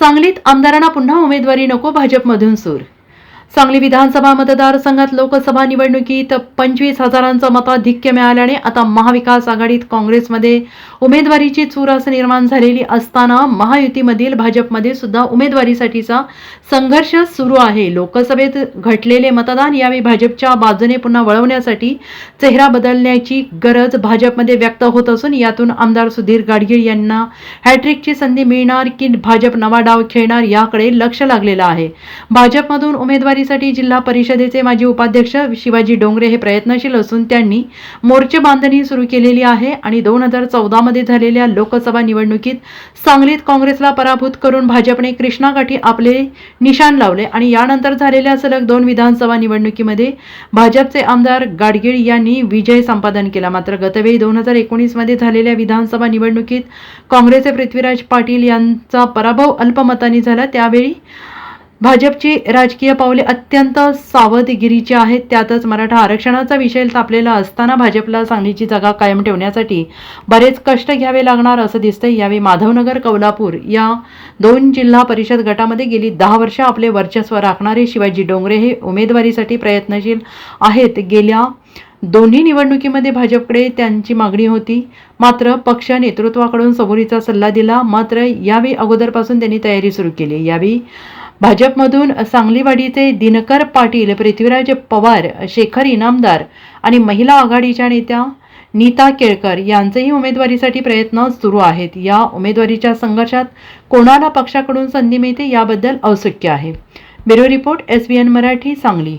सांगलीत आमदारांना पुन्हा उमेदवारी नको भाजपमधून सूर सांगली विधानसभा मतदारसंघात लोकसभा निवडणुकीत पंचवीस हजारांचं मताधिक्य मिळाल्याने आता महाविकास आघाडीत काँग्रेसमध्ये उमेदवारीची चुरस निर्माण झालेली असताना महायुतीमधील भाजपमध्ये सुद्धा उमेदवारीसाठीचा संघर्ष सुरू आहे. लोकसभेत घटलेले मतदान यावेळी भाजपच्या बाजूने पुन्हा वळवण्यासाठी चेहरा बदलण्याची गरज भाजपमध्ये व्यक्त होत असून यातून आमदार सुधीर गाडगीळ यांना हॅट्रिकची संधी मिळणार की भाजप नवा डाव खेळणार याकडे लक्ष लागलेलं आहे. भाजपमधून उमेदवारी उमेदवारीसाठी जिल्हा परिषदेचे माजी उपाध्यक्ष शिवाजी डोंगरे हे प्रयत्नशील असून त्यांनी मोर्चे बांधणी सुरू केलेली आहे आणि दोन हजार चौदामध्ये झालेल्या लोकसभा निवडणुकीत सांगलीत काँग्रेसला पराभूत करून भाजपने कृष्णाकाठी आपले निशाण लावले आणि यानंतर झालेल्या सलग दोन विधानसभा निवडणुकीमध्ये भाजपचे आमदार गाडगीळ यांनी विजय संपादन केला. मात्र गतवेळी दोन हजार एकोणीसमध्ये झालेल्या विधानसभा निवडणुकीत काँग्रेसचे पृथ्वीराज पाटील यांचा पराभव अल्पमताने झाला. त्यावेळी भाजपची राजकीय पावले अत्यंत सावधगिरीची आहेत. त्यातच मराठा आरक्षणाचा विषय तापलेला असताना भाजपला सांगलीची जागा कायम ठेवण्यासाठी बरेच कष्ट घ्यावे लागणार असं दिसतंय. यावेळी माधवनगर कौलापूर या दोन जिल्हा परिषद गटामध्ये गेली दहा वर्ष आपले वर्चस्व राखणारे शिवाजी डोंगरे हे उमेदवारीसाठी प्रयत्नशील आहेत. गेल्या दोन्ही निवडणुकीमध्ये भाजपकडे त्यांची मागणी होती. मात्र पक्ष नेतृत्वाकडून सबुरीचा सल्ला दिला. मात्र यावेळी अगोदरपासून त्यांनी तयारी सुरू केली. यावेळी भाजपमधून सांगलीवाडीचे दिनकर पाटील पृथ्वीराज पवार शेखर इनामदार आणि महिला आघाडीच्या नेत्या नीता केळकर यांचेही उमेदवारीसाठी प्रयत्न सुरू आहेत. या उमेदवारीच्या संघर्षात कोणाला पक्षाकडून संधी मिळते याबद्दल औत्सुक्य आहे. Bureau report S B N Marathi Sangli.